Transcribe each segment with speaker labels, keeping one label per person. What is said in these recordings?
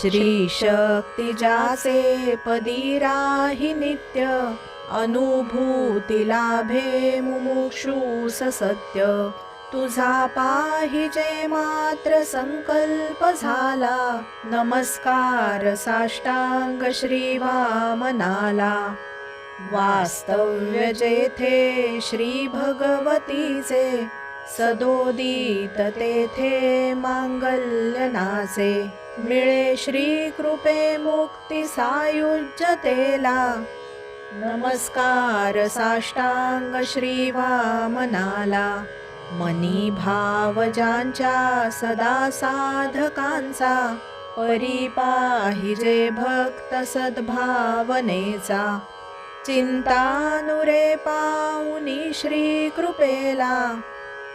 Speaker 1: श्री शक्ती जासे पदी राही नित्य अनुभूती लाभे मुमुक्षु सत्य। तुझा पाहिजे मात्र संकल्प झाला नमस्कार साष्टांग श्री वामनाला वास्तव्य जेथे श्री भगवतीचे सदोदित तेथे मांगल्य नासे। मिळे श्री कृपे मुक्ती नमस्कार साष्टांग श्री वामनाला. मनी भाव ज्यांच्या सदा साधकांचा. परी पाहिजे भक्त सद्भावनेचा. चिंतानुरे पाऊनी श्रीकृपेला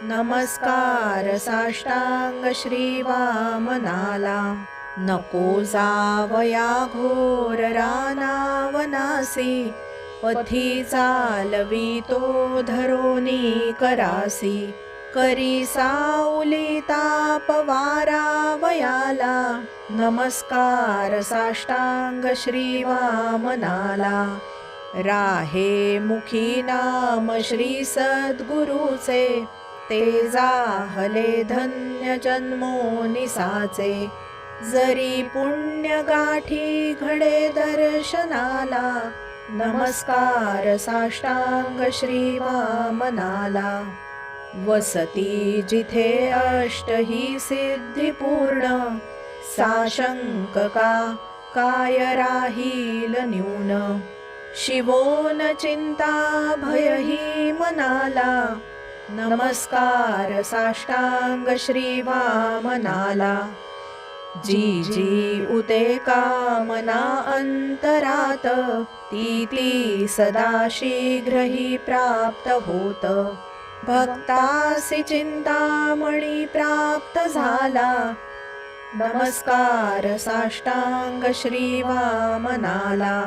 Speaker 1: नमस्कार साष्टांग श्री वामनाला. नको जावया घोर रानावनासी पथी चालवी तो धरोनी करासी. करी सावली ताप नमस्कार साष्टांग श्री वामनाला राहे मुखी नाम श्री सद्गुरुचे. ते जाहले धन्य जन्मो निसाचे. जरी पुण्य गाठी घडे दर्शनाला नमस्कार साष्टांग श्री वामनाला वसती जिथे अष्ट ही सिद्धी पूर्ण साशंक का काय राहील न्यून? शिवोन चिंता भयही मनाला नमस्कार साष्टांग श्री वामनाला जी जी उते कामना अंतरात ती ती सदा शीघ्र ही प्राप्त होत. भक्तासी चिंतामणी प्राप्त झाला. नमस्कार साष्टांग श्री वामनाला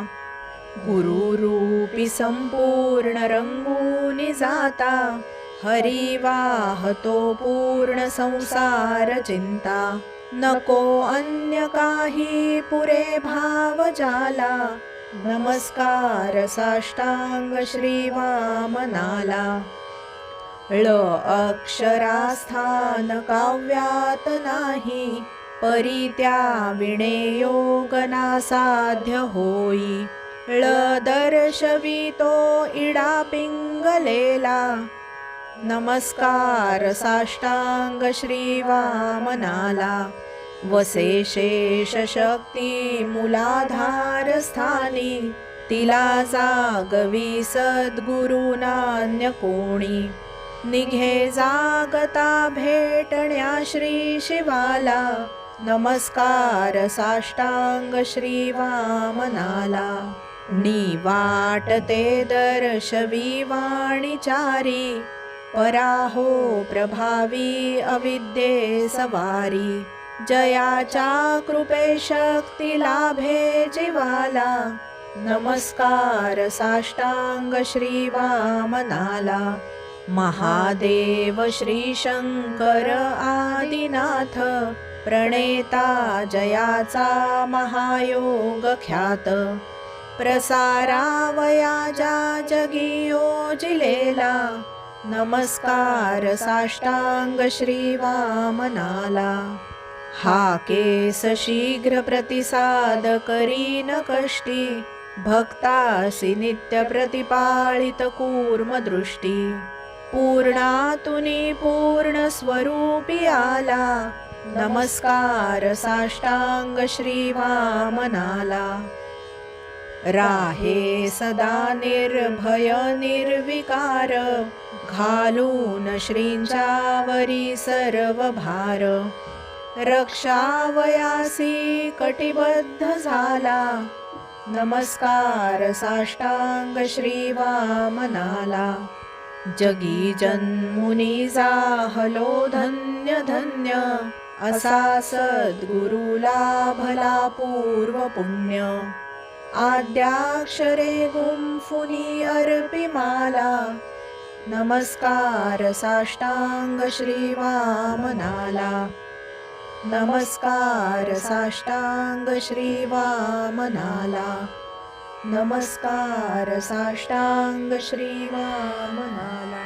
Speaker 1: गुरुरूपी संपूर्ण रंगूनी जाता. हरी वाहतो पूर्ण संसार चिंता नको अन्य काही पुरे भाव जाला नमस्कार साष्टांग श्री वामनाला ळ अक्षरास्थान काव्यात नाही परी त्या विणे योगना साध्य होई। ळ दर्शवितो इडा पिंगलेला। नमस्कार साष्टांग श्री वामनाला वसे शेष शक्ती मुलाधार स्थानी. तिला जागवी सद्गुरुनान्य कोणी. निघे जागता भेटण्या श्री शिवाला. नमस्कार साष्टांग श्री वामनाला निवाटते दर्शवी वाणिचारी पराहो प्रभावी अविद्ये सवारी। जयाच्या कृपे शक्ती लाभे जीवाला। नमस्कार साष्टांग श्री वामनाला महादेव श्री शंकर आदिनाथ। प्रणेता जयाचा महायोग ख्यात। प्रसारावया जगियो जिलेला। नमस्कार साष्टांग श्री वामनाला हा केस शीघ्र प्रतिसाद करीन कष्टी. भक्तासी नित्य प्रतिपाळित कूर्म दृष्टी. पूर्णातुनी पूर्ण स्वरूपी आला. नमस्कार साष्टांग श्री वामनाला राहे सदा निर्भय निर्विकार. घालून श्रींच्यावरी सर्व भार रक्षावयासी कटिबद्ध झाला. नमस्कार साष्टांग श्री वामनाला जगी जन्मुनी जाहलो धन्य धन्य. असा सद्गुरुला भला पूर्व पुण्य. आद्याक्षरे गुंफुनी अर्पिमाला. नमस्कार साष्टांग श्री वामनाला नमस्कार साष्टांग श्री वामनाला नमस्कार साष्टांग श्री वामनाला